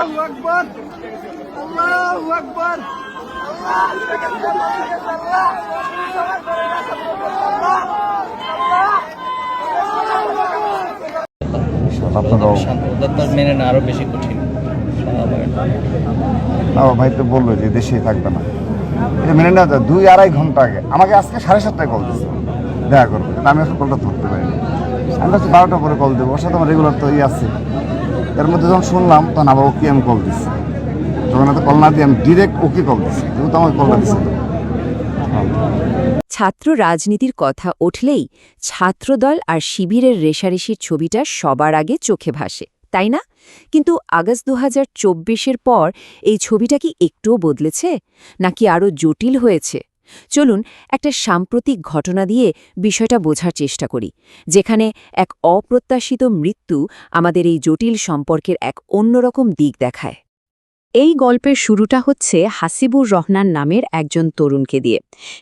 আল্লাহু আকবার আল্লাহু আকবার। মেনে না আরও বেশি কঠিন। না ভাই তো বলল যে দেশে থাকবে না। এটা মেনে নেওয়া যায় দুই আড়াই ঘণ্টা আগে। আমাকে আজকে সাড়ে সাতটায় কল দিচ্ছে দেখা করব। আমি এখন কলটা ধরতে পারিনি। আমি হচ্ছে বারোটা পরে কল দেবো। ওর সাথে আমার রেগুলার তো ইয়ে আছে। এর মধ্যে যখন শুনলাম, তখন আবার ওকে আমি কল দিচ্ছি যখন এত কল না দিয়ে আমি ডিরেক্ট ওকে কল দিচ্ছি যেহেতু আমাকে কলটা দিচ্ছে ছাত্র রাজনীতির কথা উঠলেই ছাত্রদল আর শিবিরের রেশারেশির ছবিটা সবার আগে চোখে ভাসে, তাই না? কিন্তু আগস্ট দু হাজার পর এই ছবিটা কি একটুও বদলেছে? নাকি আরও জটিল হয়েছে? চলুন একটা সাম্প্রতিক ঘটনা দিয়ে বিষয়টা বোঝার চেষ্টা করি, যেখানে এক অপ্রত্যাশিত মৃত্যু আমাদের এই জটিল সম্পর্কের এক অন্যরকম দিক দেখায়। এই গল্পের শুরুটা হচ্ছে হাসিবুর রহমান নামের একজন তরুণকে দিয়ে।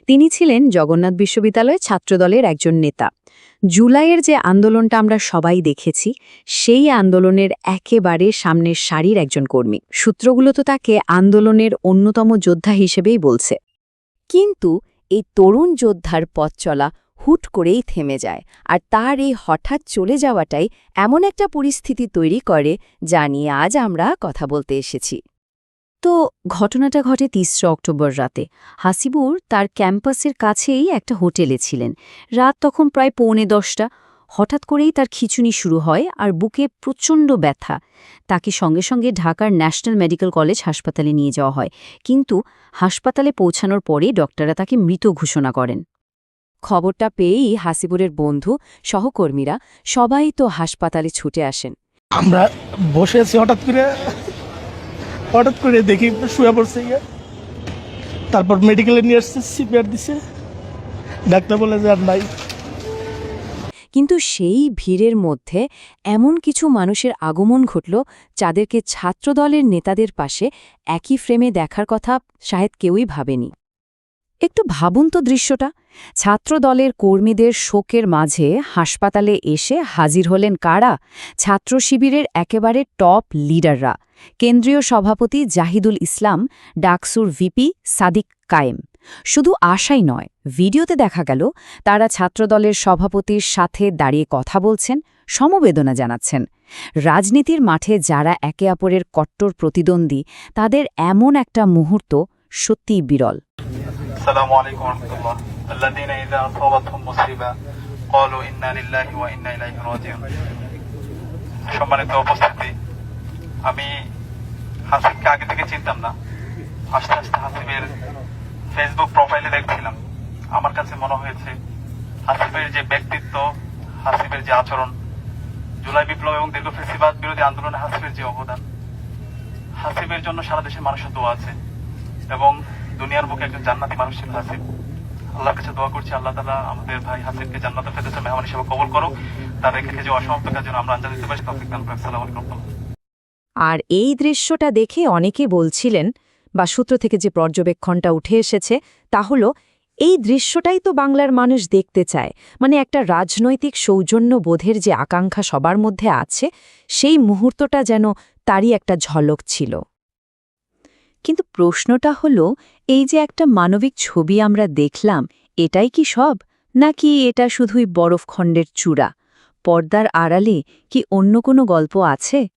তিনি ছিলেন জগন্নাথ বিশ্ববিদ্যালয় ছাত্রদলের একজন নেতা। জুলাইয়ের যে আন্দোলনটা আমরা সবাই দেখেছি, সেই আন্দোলনের একেবারে সামনের সারির একজন কর্মী। সূত্রগুলো তো তাকে আন্দোলনের অন্যতম যোদ্ধা হিসেবেই বলছে। কিন্তু এই তরুণ যোদ্ধার পথ চলা হুট করেই থেমে যায় আর তার এই হঠাৎ চলে যাওয়াটাই এমন একটা পরিস্থিতি তৈরি করে যা নিয়ে আজ আমরা কথা বলতে এসেছি। তো ঘটনাটা ঘটে তিসরা অক্টোবর রাতে। হাসিবুর তার ক্যাম্পাসের কাছেই একটা হোটেলে ছিলেন। রাত তখন প্রায় পৌনে দশটা। হঠাৎ করেই তার খিচুনি শুরু হয় আর বুকে প্রচণ্ড ব্যথা। তাকে সঙ্গে সঙ্গে ঢাকার ন্যাশনাল মেডিকেল কলেজ হাসপাতালে নিয়ে যাওয়া হয়। কিন্তু হাসপাতালে পৌঁছানোর পরে ডক্টররা তাকে মৃত ঘোষণা করেন। খবরটা পেয়েই হাসিবুরের বন্ধু, সহকর্মীরা সবাই তো হাসপাতালে ছুটে আসেন। আমরা বসে আছি হঠাৎ করে। হঠাৎ করে দেখি শুয়ে পড়ছে তারপর মেডিকেলে নিয়ে আসছে, সিপিআর দিছে। ডাক্তার বলে যে আর নাই। কিন্তু সেই ভিড়ের মধ্যে এমন কিছু মানুষের আগমন ঘটল যাদেরকে ছাত্রদলের নেতাদের পাশে একই ফ্রেমে দেখার কথা শায়দ কেউই ভাবেনি। একটু ভাবুন তো দৃশ্যটা। ছাত্রদলের কর্মীদের শোকের মাঝে হাসপাতালে এসে হাজির হলেন কারা? ছাত্র শিবিরের একেবারে টপ লিডাররা। কেন্দ্রীয় সভাপতি জাহিদুল ইসলাম, ডাকসুর ভিপি সাদিক কায়েম। শুধু আশাই নয়, ভিডিওতে দেখা গেল তারা ছাত্রদলের সভাপতির সাথে দাঁড়িয়ে কথা বলছেন, সমবেদনা জানাচ্ছেন। রাজনীতির মাঠে যারা একে অপরের কট্টর প্রতিদ্বন্দ্বী, তাদের এমন একটা মুহূর্ত সত্যিই বিরল। সম্মানিত উপস্থিতি, আমি হাসিবকে আগে থেকে চিনতাম না। আস্তে আস্তে হাসিবের ফেসবুক প্রোফাইলে দেখছিলাম। আমার কাছে মনে হয়েছে হাসিবের যে ব্যক্তিত্ব হাসিবের যে আচরণ, জুলাই বিপ্লব এবং দীর্ঘ ফেসিবাদ বিরোধী আন্দোলনে হাসিবের যে অবদান হাসিবের জন্য সারা দেশের মানুষের দোয়া আছে এবং দুনিয়ার বুকে একজন জান্নাতি মানুষ ছিল হাসিব আল্লাহর কাছে দোয়া করছি, আল্লাহ তালা আমাদের ভাই হাসিবকে জান্নাতের ফেদেসের মেহমান হিসেবে কবল করুক। তার রেখে যে অসমাপ্ত কাজ যেন আমরা আঞ্জাম দিতে পারি, তফিক করে আর এই দৃশ্যটা দেখে অনেকে বলছিলেন বা সূত্র থেকে যে পর্যবেক্ষণটা উঠে এসেছে, তা হল, এই দৃশ্যটাই তো বাংলার মানুষ দেখতে চায়। মানে একটা রাজনৈতিক সৌজন্য বোধের যে আকাঙ্ক্ষা সবার মধ্যে আছে, সেই মুহূর্তটা যেন তারই একটা ঝলক ছিল। কিন্তু প্রশ্নটা হল, এই যে একটা মানবিক ছবি আমরা দেখলাম, এটাই কি সব? নাকি এটা শুধুই বরফখণ্ডের চূড়া? পর্দার আড়ালে কি অন্য কোনো গল্প আছে?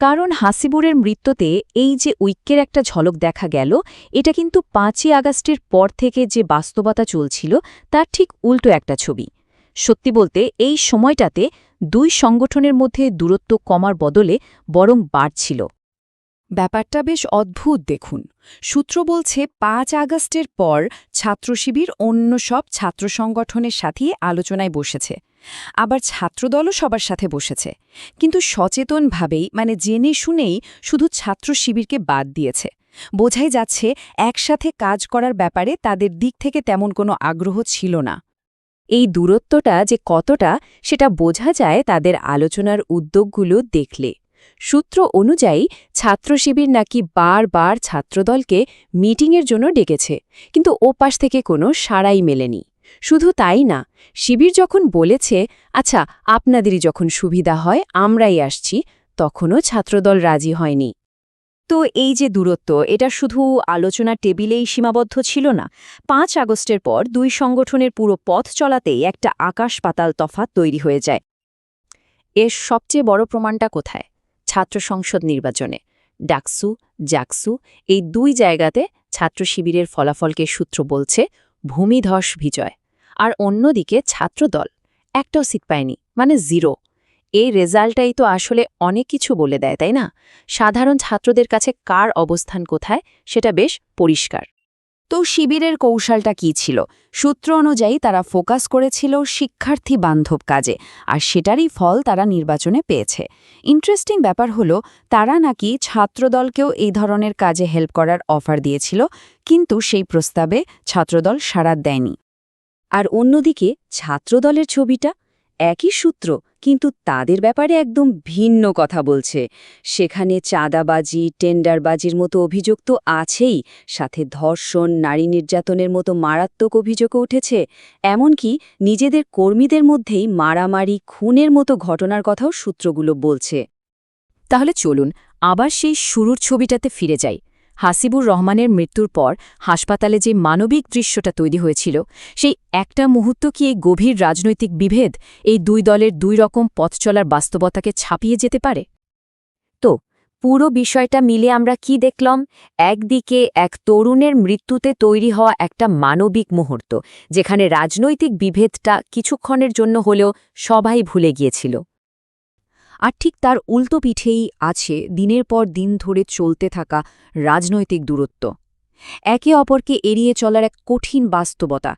কারণ হাসিবুরের মৃত্যুতে এই যে ঐক্যের একটা ঝলক দেখা গেল, এটা কিন্তু পাঁচই আগস্টের পর থেকে যে বাস্তবতা চলছিল, তার ঠিক উল্টো একটা ছবি। সত্যি বলতে, এই সময়টাতে দুই সংগঠনের মধ্যে দূরত্ব কমার বদলে বরং বাড়ছিল। ব্যাপারটা বেশ অদ্ভুত, দেখুন। সূত্র বলছে, পাঁচ আগস্টের পর ছাত্রশিবির অন্য সব ছাত্র সংগঠনের সাথে আলোচনায় বসেছে। আবার ছাত্রদলও সবার সাথে বসেছে। কিন্তু সচেতনভাবেই মানে জেনে শুনেই শুধু ছাত্র শিবিরকে বাদ দিয়েছে। বোঝাই যাচ্ছে, একসাথে কাজ করার ব্যাপারে তাদের দিক থেকে তেমন কোনো আগ্রহ ছিল না। এই দূরত্বটা যে কতটা, সেটা বোঝা যায় তাদের আলোচনার উদ্যোগগুলো দেখলে। সূত্র অনুযায়ী ছাত্র শিবির নাকি বারবার ছাত্রদলকে মিটিংয়ের জন্য ডেকেছে, কিন্তু ওপাশ থেকে কোনো সাড়াই মেলেনি। শুধু তাই না, শিবির যখন বলেছে আচ্ছা আপনাদেরই যখন সুবিধা হয়, আমরাই আসছি, তখনও ছাত্রদল রাজি হয়নি। তো এই যে দূরত্ব, এটা শুধু আলোচনা টেবিলেই সীমাবদ্ধ ছিল না। পাঁচ আগস্টের পর দুই সংগঠনের পুরো পথ চলাতেই একটা আকাশ পাতাল তফাৎ তৈরি হয়ে যায়। এর সবচেয়ে বড় প্রমাণটা কোথায়? ছাত্র সংসদ নির্বাচনে। ডাকসু, জাকসু এই দুই জায়গাতে ছাত্র শিবিরের ফলাফলকে সূত্র বলছে ভূমিধস বিজয়। আর অন্যদিকে ছাত্রদল একটাও সিট পায়নি মানে জিরো। এই রেজাল্টটাই তো আসলে অনেক কিছু বলে দেয়, তাই না? সাধারণ ছাত্রদের কাছে কার অবস্থান কোথায় সেটা বেশ পরিষ্কার। তো শিবিরের কৌশলটা কি ছিল? সূত্র অনুযায়ী তারা ফোকাস করেছিল শিক্ষার্থী বান্ধব কাজে, আর সেটারই ফল তারা নির্বাচনে পেয়েছে। ইন্টারেস্টিং ব্যাপার হলো, তারা নাকি ছাত্রদলকেও এই ধরনের কাজে হেল্প করার অফার দিয়েছিল, কিন্তু সেই প্রস্তাবে ছাত্রদল সাড়া দেয়নি। আর অন্যদিকে, ছাত্রদলের ছবিটা একই সূত্র, কিন্তু তাদের ব্যাপারে একদম ভিন্ন কথা বলছে। সেখানে চাঁদাবাজি, টেন্ডারবাজির মতো অভিযোগ তো আছেই, সাথে ধর্ষণ, নারী নির্যাতনের মতো মারাত্মক অভিযোগও উঠেছে। এমনকি নিজেদের কর্মীদের মধ্যেই মারামারি, খুনের মতো ঘটনার কথাও সূত্রগুলো বলছে। তাহলে চলুন, আবার সেই শুরুর ছবিটাতে ফিরে যাই। হাসিবুর রহমানের মৃত্যুর পর হাসপাতালে যে মানবিক দৃশ্যটা তৈরি হয়েছিল, সেই একটা মুহূর্ত কি এই গভীর রাজনৈতিক বিভেদ এই দুই দলের দুই রকম পথ চলার বাস্তবতাকে ছাপিয়ে যেতে পারে? তো, পুরো বিষয়টা মিলে আমরা কি দেখলাম? একদিকে এক তরুণের মৃত্যুতে তৈরি হওয়া একটা মানবিক মুহূর্ত, যেখানে রাজনৈতিক বিভেদটা কিছুক্ষণের জন্য হলেও সবাই ভুলে গিয়েছিল। আর ঠিক তার উল্টো পিঠেই আছে দিনের পর দিন ধরে চলতে থাকা রাজনৈতিক দূরত্ব। একে অপরকে এড়িয়ে চলার এক কঠিন বাস্তবতা।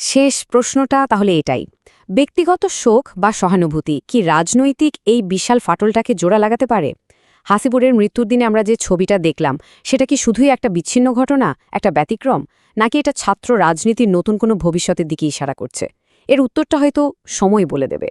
শেষ প্রশ্নটা তাহলে এটাই। ব্যক্তিগত শোক বা সহানুভূতি, কি রাজনৈতিক এই বিশাল ফাটলটাকে জোড়া লাগাতে পারে? হাসিপুরের মৃত্যুর দিনে আমরা যে ছবিটা দেখলাম, সেটা কি শুধুই একটা বিচ্ছিন্ন ঘটনা, একটা ব্যতিক্রম? নাকি এটা ছাত্র রাজনীতির নতুন কোনো ভবিষ্যতের দিকে ইশারা করছে? এর উত্তরটা হয়তো সময় বলে দেবে।